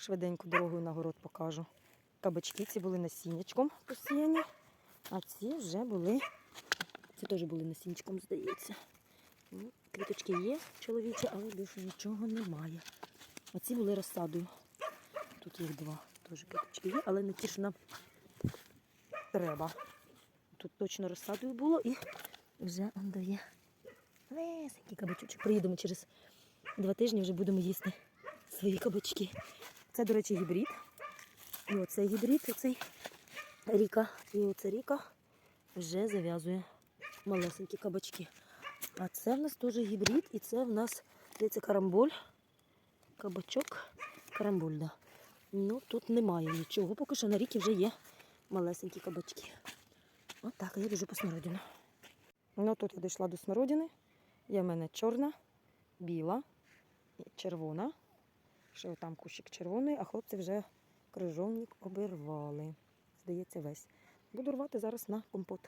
Швиденько дорогою на город покажу. Кабачки ці були насіннячком посіяні, а ці вже були. Ці теж були насіннячком, здається. Ну, Квіточки є чоловічі, але більше нічого немає. А ці були розсадою. Тут їх два. Теж квіточки є, але не ті, що нам треба. Тут точно розсадою було і вже он дає лесенький кабачочок. Приїдемо через два тижні, вже будемо їсти свої кабачки. Це, до речі, гібрид. І оцей гібрид, оцей ріка. І оця ріка вже зав'язує малесенькі кабачки. А це в нас теж гібрид, і це в нас здається карамболь. Кабачок. Карамболь. Ну, тут немає нічого. Поки що на ріки вже є малесенькі кабачки. Отак, а я біжу по смородину. Ну, тут я дійшла до смородини. Є в мене чорна, біла червона. Ще там кущик червоний, а хлопці вже крижовник обірвали. Здається, весь. Буду рвати зараз на компот.